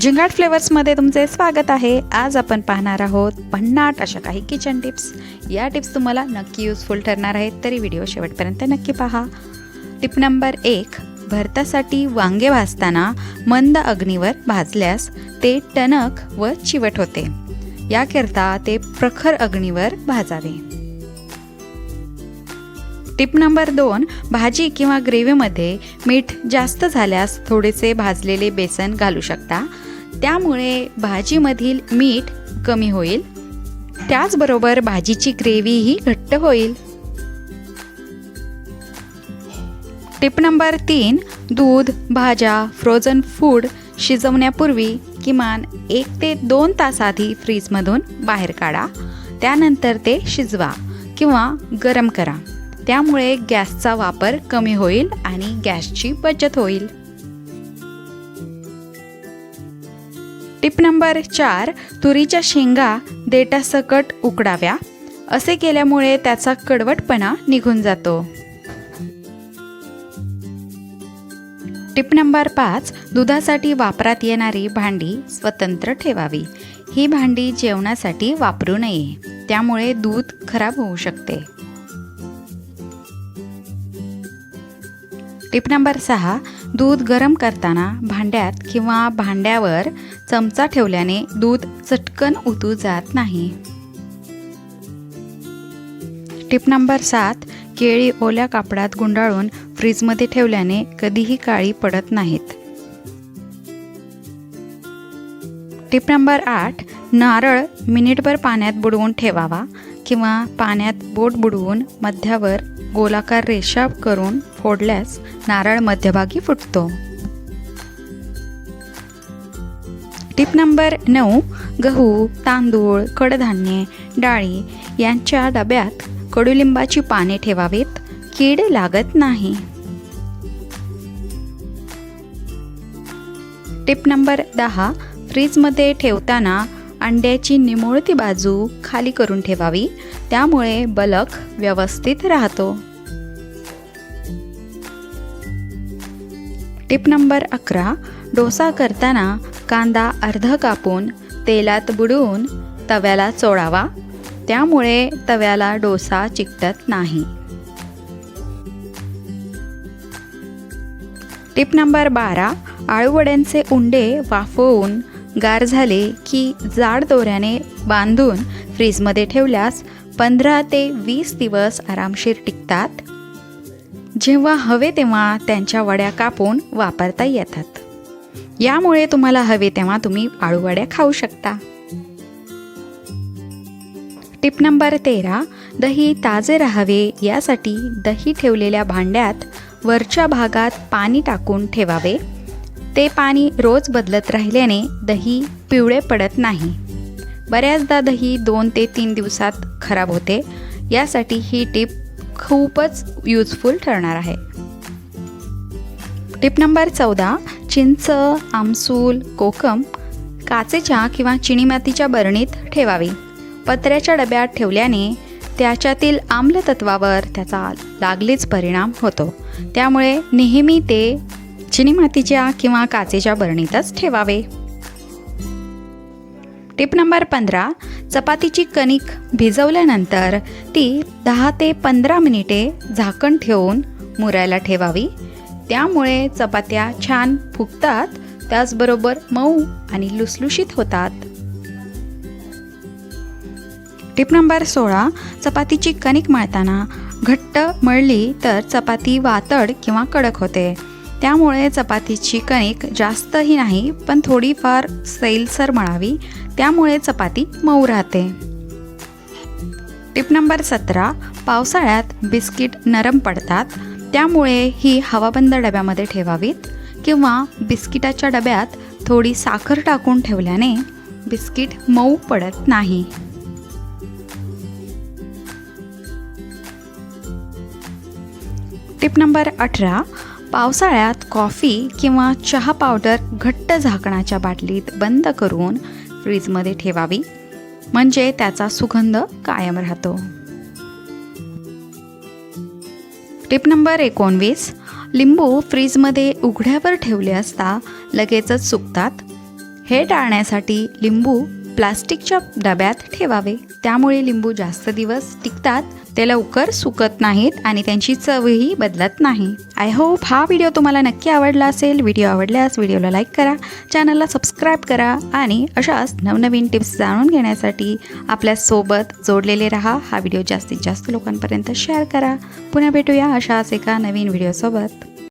जिंगाट फ्लेवर्समध्ये तुमचे स्वागत आहे. आज आपण पाहणार आहोत भन्नाट अशा काही किचन टिप्स या टिप्स तुम्हाला नक्की युजफुल ठरणार आहेत. तरी व्हिडिओ शेवटपर्यंत नक्की पहा. टिप नंबर एक भरतासाठी वांगे भाजताना मंद अग्नीवर भाजल्यास ते टणक व चिवट होते. याकरता ते प्रखर अग्नीवर भाजावे. टिप नंबर दोन भाजी किंवा ग्रेव्हीमध्ये मीठ जास्त झाल्यास थोडेसे भाजलेले बेसन घालू शकता. त्यामुळे भाजीमधील मीठ कमी होईल. त्याचबरोबर भाजीची ग्रेव्हीही घट्ट होईल. टिप नंबर तीन दूध भाज्या फ्रोझन फूड शिजवण्यापूर्वी किमान एक ते दोन तास आधी फ्रीजमधून बाहेर काढा. त्यानंतर ते शिजवा किंवा गरम करा. त्यामुळे गॅसचा वापर कमी होईल आणि गॅसची बचत होईल. टिप नंबर चार तुरीच्या शेंगा देटासकट उकडाव्या. असे केल्यामुळे त्याचा कडवटपणा निघून जातो. टिप नंबर पाच दुधासाठी वापरात येणारी भांडी स्वतंत्र ठेवावी. ही भांडी जेवणासाठी वापरू नये. त्यामुळे दूध खराब होऊ शकते. टिप नंबर सहा दूध गरम करताना भांड्यात किंवा भांड्यावर चमचा ठेवल्याने दूध चटकन उतू जात नाही. टिप नंबर सात केळी ओल्या कापडात गुंडाळून फ्रीजमध्ये ठेवल्याने कधीही काळी पडत नाहीत. टिप नंबर आठ नारळ मिनिटभर पाण्यात बुडवून ठेवावा किंवा पाण्यात बोट बुडवून मध्यावर गोलाकार रेषा करून फोडल्यास नारळ मध्यभागी फुटतो. टिप नंबर नऊ गहू तांदूळ कडधान्ये डाळी यांच्या डब्यात कडुलिंबाची पाने ठेवावीत. कीड लागत नाही. टिप नंबर दहा फ्रीजमध्ये ठेवताना अंड्याची निमुळती बाजू खाली करून ठेवावी. त्यामुळे बलक व्यवस्थित राहतो. टिप नंबर अकरा डोसा करताना कांदा अर्ध कापून तेलात बुडवून तव्याला चोळावा. त्यामुळे तव्याला डोसा चिकटत नाही. टिप नंबर बारा आळूवड्यांचे उंडे वाफवून गार झाले की जाड दोऱ्याने बांधून फ्रीजमध्ये ठेवल्यास पंधरा ते वीस दिवस आरामशीर टिकतात. जेव्हा हवे तेव्हा त्यांच्या वड्या कापून वापरता येतात. यामुळे तुम्हाला हवे तेव्हा तुम्ही आळूवड्या खाऊ शकता. टिप नंबर तेरा दही ताजे राहावे यासाठी दही ठेवलेल्या भांड्यात वरच्या भागात पाणी टाकून ठेवावे. ते पाणी रोज बदलत राहिल्याने दही पिवळे पडत नाही. बऱ्याचदा दही दोन ते तीन दिवसात खराब होते. यासाठी ही टीप खूपच यूजफुल ठरणार आहे. टिप नंबर चौदा चिंच आमसूल कोकम काचेच्या किंवा चिनीमातीच्या बरणीत ठेवावी. पत्र्याच्या डब्यात ठेवल्याने त्याच्यातील आम्लतत्वावर त्याचा लागलीच परिणाम होतो. त्यामुळे नेहमी ते चिनीमातीच्या किंवा काचेच्या बरणीतच ठेवावे. टिप नंबर पंधरा चपातीची कणिक भिजवल्यानंतर ती दहा ते पंधरा मिनिटे झाकण ठेवून मुरायला ठेवावी. त्यामुळे चपात्या छान फुगतात त्याचबरोबर मऊ आणि लुसलुशीत होतात. टिप नंबर सोळा चपातीची कणिक मळताना घट्ट मळली तर चपाती वातड किंवा कडक होते. त्यामुळे चपातीची कणिक जास्तही नाही पण थोडीफार सैलसर म्हणावी त्यामुळे चपाती मऊ राहते. टिप नंबर सतरा पावसाळ्यात बिस्किट नरम पडतात त्यामुळे ही हवाबंद डब्यामध्ये ठेवावीत किंवा बिस्किटाच्या डब्यात थोडी साखर टाकून ठेवल्याने बिस्किट मऊ पडत नाही. टिप नंबर अठरा पावसाळ्यात कॉफी किंवा चहा पावडर घट्ट झाकणाच्या बाटलीत बंद करून फ्रीजमध्ये ठेवावी. म्हणजे त्याचा सुगंध कायम राहतो. टिप नंबर एकोणवीस. लिंबू फ्रीजमध्ये उघड्यावर ठेवले असता लगेचच सुकतात. हे टाळण्यासाठी लिंबू प्लास्टिकच्या डब्यात ठेवावे. त्यामुळे लिंबू जास्त दिवस टिकतात ते लवकर सुकत नाहीत आणि त्यांची चवही बदलत नाही. आय होप हा व्हिडिओ तुम्हाला नक्की आवडला असेल. व्हिडिओ आवडल्यास व्हिडिओला लाईक करा चॅनलला सबस्क्राईब करा आणि अशाच नवनवीन टिप्स जाणून घेण्यासाठी आपल्यासोबत जोडलेले राहा. हा व्हिडिओ जास्तीत जास्त लोकांपर्यंत शेअर करा. पुन्हा भेटूया अशाच एका नवीन व्हिडिओसोबत